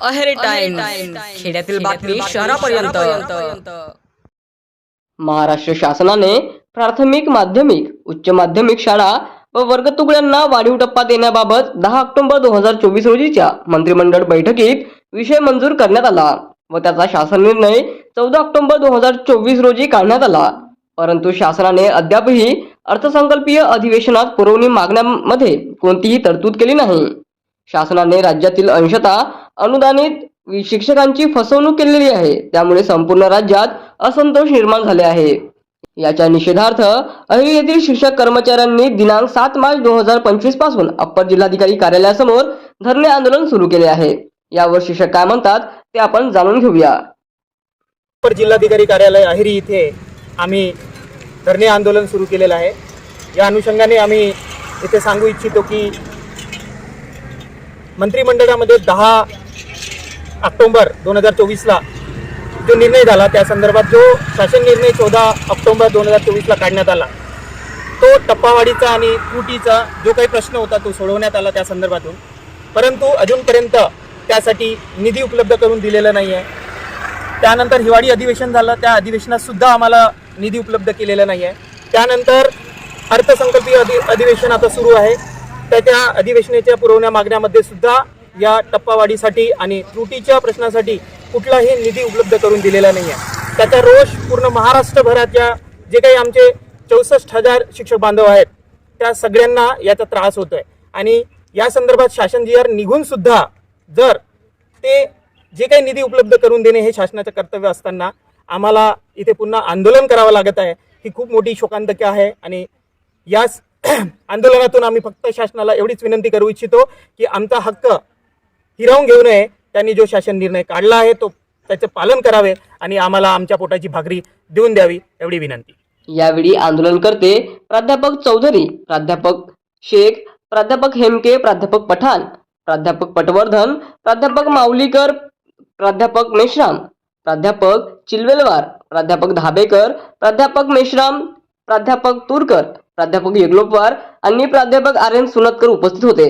Aheri time खेड्यातील बातमी शहरापर्यंत. महाराष्ट्र शासनाने प्राथमिक माध्यमिक उच्च माध्यमिक शाळा व वर्गतुकड्यांना वाढीव टप्पा देण्याबाबत दहा ऑक्टोबर दोन हजार चोवीस रोजीच्या मंत्रिमंडळ बैठकीत विषय मंजूर करण्यात आला व त्याचा शासन निर्णय चौदा ऑक्टोबर दोन हजार चोवीस रोजी काढण्यात आला. परंतु शासनाने अद्यापही अर्थसंकल्पीय अधिवेशनात पुरवणी मागण्यांमध्ये कोणतीही तरतूद केली नाही. शासनाने राज्यातील अंशतः अनुदानित शिक्षकांची फसवणूक केलेली आहे. त्यामुळे संपूर्ण राज्यात असंतोष निर्माण झाले आहे. याच्या निषेधार्थ अहिरी येथील शिक्षक कर्मचाऱ्यांनी दिनांक सात मार्च दोन हजार पंचवीसपासून अप्पर जिल्हाधिकारी कार्यालयासमोर धरणे आंदोलन सुरू केले आहे. यावर शिक्षक काय म्हणतात ते आपण जाणून घेऊया. अप्पर जिल्हाधिकारी कार्यालय अहिरी इथे आम्ही धरणे आंदोलन सुरू केलेलं आहे. या अनुषंगाने आम्ही इथे सांगू इच्छितो की मंत्रिमंडळामध्ये दहा ऑक्टोंबर दोन हजार चोवीसला जो निर्णय झाला त्या संदर्भात जो शासन निर्णय चौदा ऑक्टोंबर दोन हजार चोवीसला काढण्यात आला तो टप्पावाढीचा आणि त्रुटीचा जो काही प्रश्न होता तो सोडवण्यात आला त्या संदर्भातून. परंतु अजूनपर्यंत त्यासाठी निधी उपलब्ध करून दिलेला नाही आहे त्यानंतर हिवाळी अधिवेशन झालं त्या अधिवेशनात सुद्धा आम्हाला निधी उपलब्ध केलेला नाही आहे त्यानंतर अर्थसंकल्पीय अधि अधिवेशन आता सुरू आहे. त्या अधिवेशनाच्या पुरवण्या मागण्यामध्ये सुद्धा या टप्पावाढीसाठी आणि त्रुटीच्या प्रश्नासाठी कुठलाही निधी उपलब्ध करून दिलेला नाही आहे त्याचा रोष पूर्ण महाराष्ट्रभराच्या जे काही आमचे चौसष्ट हजार शिक्षक बांधव आहेत त्या सगळ्यांना याचा त्रास होतो आहे आणि या संदर्भात शासन जी आर निघून सुद्धा जर ते जे काही निधी उपलब्ध करून देणे हे शासनाचं कर्तव्य असताना आम्हाला इथे पुन्हा आंदोलन करावं लागत आहे ही खूप मोठी शोकांतकी आहे. आणि याच आंदोलनातून आम्ही फक्त शासनाला एवढीच विनंती करू इच्छितो की आमचा हक्क हिरावून घेऊ नये. त्यांनी जो शासन निर्णय काढला आहे तो त्याचे पालन करावे आणि आम्हाला आमच्या पोटाची भाकरी देऊन द्यावी एवढी विनंती. यावेळी आंदोलनकर्ते प्राध्यापक चौधरी प्राध्यापक शेख प्राध्यापक हेमके प्राध्यापक पठाण प्राध्यापक पटवर्धन प्राध्यापक माऊलीकर प्राध्यापक मेश्राम प्राध्यापक चिलवेलवार प्राध्यापक धाबेकर प्राध्यापक मेश्राम प्राध्यापक तुरकर प्राध्यापक येगलोपवार आणि प्राध्यापक आर एन सुनतकर उपस्थित होते